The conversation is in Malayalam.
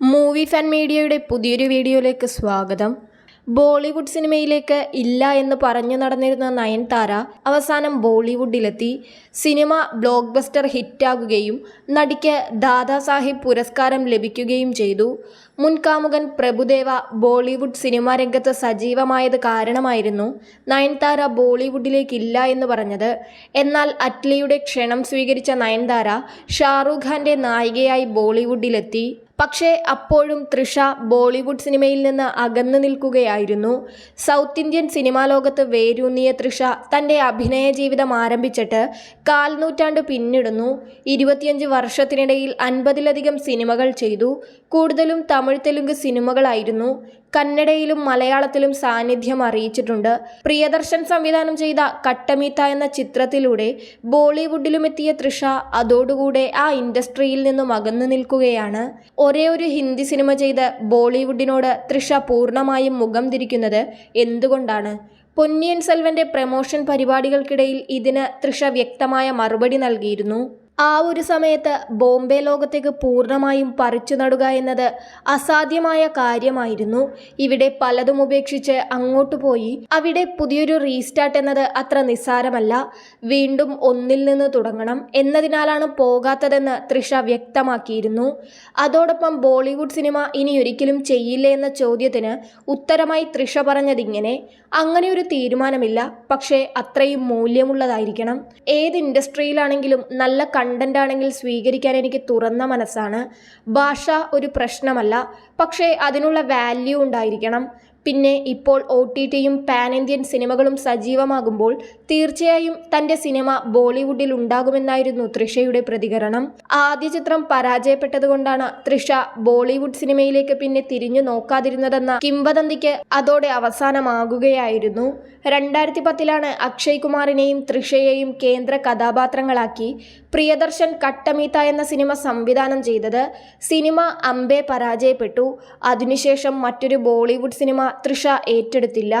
മൂവി ഫാൻ മീഡിയയുടെ പുതിയൊരു വീഡിയോയിലേക്ക് സ്വാഗതം. ബോളിവുഡ് സിനിമയിലേക്ക് ഇല്ല എന്ന് പറഞ്ഞു നടന്നിരുന്ന നയൻതാര അവസാനം ബോളിവുഡിലെത്തി. സിനിമ ബ്ലോക്ക് ബസ്റ്റർ ഹിറ്റാകുകയും നടിക്ക് ദാദാസാഹിബ് പുരസ്കാരം ലഭിക്കുകയും ചെയ്തു. മുൻകാമുകൻ പ്രഭുദേവ ബോളിവുഡ് സിനിമാ രംഗത്ത് സജീവമായത് കാരണമായിരുന്നു നയൻതാര ബോളിവുഡിലേക്കില്ല എന്ന് പറഞ്ഞത്. എന്നാൽ അറ്റ്ലിയുടെ ക്ഷണം സ്വീകരിച്ച നയൻതാര ഷാറൂഖ് ഖാന്റെ നായികയായി ബോളിവുഡിലെത്തി. പക്ഷേ അപ്പോഴും തൃഷ ബോളിവുഡ് സിനിമയിൽ നിന്ന് അകന്നു നിൽക്കുകയായിരുന്നു. സൗത്ത് ഇന്ത്യൻ സിനിമാ ലോകത്ത് വേരൂന്നിയ തൃഷ തന്റെ അഭിനയ ജീവിതം ആരംഭിച്ചിട്ട് കാൽനൂറ്റാണ്ട് പിന്നിടുന്നു. ഇരുപത്തിയഞ്ച് വർഷത്തിനിടയിൽ അൻപതിലധികം സിനിമകൾ ചെയ്തു. കൂടുതലും തമിഴ് തെലുങ്ക് സിനിമകളായിരുന്നു. കന്നഡയിലും മലയാളത്തിലും സാന്നിധ്യം അറിയിച്ചിട്ടുണ്ട്. പ്രിയദർശൻ സംവിധാനം ചെയ്ത കട്ടമീത്ത എന്ന ചിത്രത്തിലൂടെ ബോളിവുഡിലുമെത്തിയ തൃഷ അതോടുകൂടെ ആ ഇൻഡസ്ട്രിയിൽ നിന്നും അകന്നു നിൽക്കുകയാണ്. ഒരേ ഒരു ഹിന്ദി സിനിമ ചെയ്ത് ബോളിവുഡിനോട് തൃഷ പൂർണമായും മുഖം തിരിക്കുന്നത് എന്തുകൊണ്ടാണ്? പൊന്നിയൻ സെൽവന്റെ പ്രമോഷൻ പരിപാടികൾക്കിടയിൽ ഇതിന് തൃഷ വ്യക്തമായ മറുപടി നൽകിയിരുന്നു. ആ ഒരു സമയത്ത് ബോംബെ ലോകത്തേക്ക് പൂർണമായും പറിച്ചു നടുക എന്നത് അസാധ്യമായ കാര്യമായിരുന്നു. ഇവിടെ പലതും ഉപേക്ഷിച്ച് അങ്ങോട്ട് പോയി. അവിടെ പുതിയൊരു റീസ്റ്റാർട്ട് എന്നത് അത്ര നിസ്സാരമല്ല. വീണ്ടും ഒന്നിൽ നിന്ന് തുടങ്ങണം എന്നതിനാലാണ് പോകാത്തതെന്ന് തൃഷ വ്യക്തമാക്കിയിരുന്നു. അതോടൊപ്പം ബോളിവുഡ് സിനിമ ഇനി ഒരിക്കലും ചെയ്യില്ല എന്ന ചോദ്യത്തിന് ഉത്തരമായി തൃഷ പറഞ്ഞതിങ്ങനെ അങ്ങനെ ഒരു തീരുമാനമില്ല. പക്ഷേ അത്രയും മൂല്യമുള്ളതായിരിക്കണം. ഏത് ഇൻഡസ്ട്രിയിലാണെങ്കിലും നല്ല കണ്ടന്റ് ആണെങ്കിൽ സ്വീകരിക്കാൻ എനിക്ക് തുറന്ന മനസ്സാണ്. ഭാഷ ഒരു പ്രശ്നമല്ല. പക്ഷേ അതിനുള്ള വാല്യൂ ഉണ്ടായിരിക്കണം. പിന്നെ ഇപ്പോൾ ഒ ടി ടിയും പാൻ ഇന്ത്യൻ സിനിമകളും സജീവമാകുമ്പോൾ തീർച്ചയായും തന്റെ സിനിമ ബോളിവുഡിൽ ഉണ്ടാകുമെന്നായിരുന്നു തൃഷയുടെ പ്രതികരണം. ആദ്യ ചിത്രം പരാജയപ്പെട്ടതുകൊണ്ടാണ് തൃഷ ബോളിവുഡ് സിനിമയിലേക്ക് പിന്നെ തിരിഞ്ഞു നോക്കാതിരുന്നതെന്ന കിംവദന്തിക്ക് അതോടെ അവസാനമാകുകയായിരുന്നു. രണ്ടായിരത്തി പത്തിലാണ് അക്ഷയ് കുമാറിനെയും തൃഷയെയും കേന്ദ്ര കഥാപാത്രങ്ങളാക്കി പ്രിയദർശൻ കട്ടമീത്ത എന്ന സിനിമ സംവിധാനം ചെയ്തത്. സിനിമ അമ്പേ പരാജയപ്പെട്ടു. അതിനുശേഷം മറ്റൊരു ബോളിവുഡ് സിനിമ തൃഷ ഏറ്റെടുത്തില്ല.